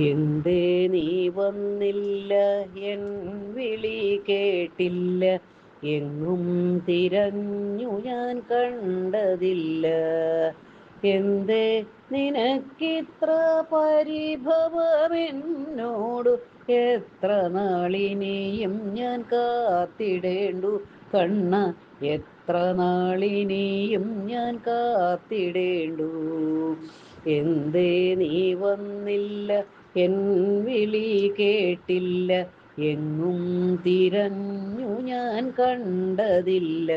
എന്തേ നീ വന്നില്ല? എൻ വിളി കേട്ടില്ല. എങ്ങും തിരഞ്ഞു ഞാൻ കണ്ടതില്ല. എന്തേ നിനക്കിത്ര പരിഭവമെന്നോടു? എത്ര നാളിനെയും ഞാൻ കാത്തിടേണ്ടു? കണ്ണ എത്ര നാളിനെയും ഞാൻ കാത്തിടേണ്ടു? എന്തേ നീ വന്നില്ല? എൻ വിളി കേട്ടില്ല. എങ്ങും തിരഞ്ഞു ഞാൻ കണ്ടതില്ല.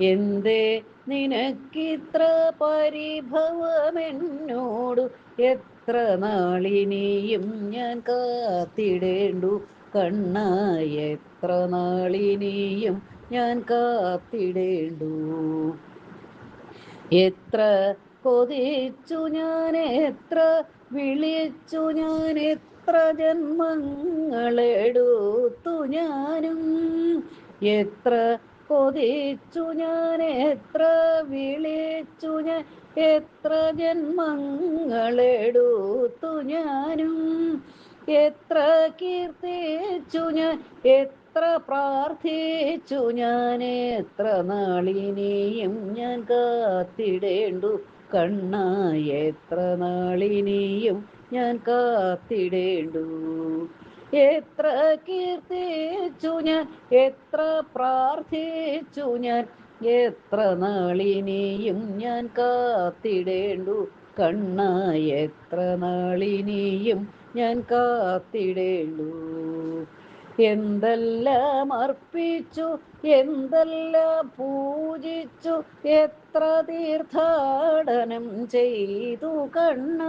എന്തേ നിനക്കിത്ര പരിഭവമെന്നോട്? എത്ര നാളിനിയും ഞാൻ കാത്തിടേണ്ടു? കണ്ണ എത്ര നാളിനിയും ഞാൻ കാത്തിടേണ്ടു? എത്ര കൊതിച്ചു ഞാൻ എത്ര വിളിച്ചു ഞാൻ എത്ര ജന്മങ്ങളെടുത്തു ഞാനും. എത്ര കൊതിച്ചു ഞാൻ എത്ര വിളിച്ചു ഞാൻ എത്ര ജന്മങ്ങളെടുത്തു ഞാനും. എത്ര കീർത്തിച്ചു ഞാൻ എത്ര പ്രാർത്ഥിച്ചു ഞാൻ എത്ര നാളിനിയും ഞാൻ കാത്തിടേണ്ടു? കണ്ണ എത്ര നാളിനിയും ഞാൻ കാത്തിടേണ്ടു? എത്ര കീർത്തിച്ചു ഞാൻ എത്ര പ്രാർത്ഥിച്ചു ഞാൻ എത്ര നാളിനിയും ഞാൻ കാത്തിടേണ്ടു? കണ്ണ എത്ര നാളിനിയും ഞാൻ കാത്തിടേണ്ടു? എന്തെല്ലാം അർപ്പിച്ചു എന്തെല്ലാം പൂജിച്ചു എത്ര തീർത്ഥാടനം ചെയ്തു കണ്ണ.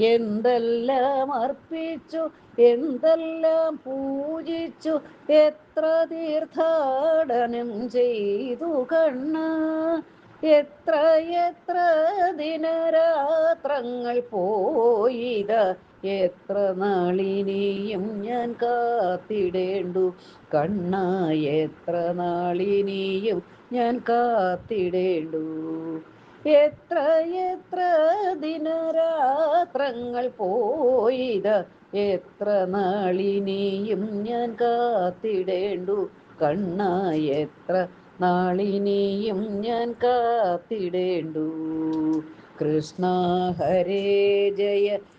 എന്തെല്ലാം അർപ്പിച്ചു എന്തെല്ലാം പൂജിച്ചു എത്ര തീർത്ഥാടനം ചെയ്തു കണ്ണ. എത്ര എത്ര ദിനരാത്രങ്ങൾ പോയിത എത്ര നാളിനെയും ഞാൻ കാത്തിടേണ്ടു? കണ്ണ എത്ര നാളിനെയും ഞാൻ കാത്തിടേണ്ടു? എത്ര എത്ര ദിനരാത്രങ്ങൾ പോയിത? എത്ര നാളിനെയും ഞാൻ കാത്തിടേണ്ടു? കണ്ണ എത്ര നാളിനെയും ഞാൻ കാത്തിടേണ്ടു? കൃഷ്ണ ഹരേ ജയ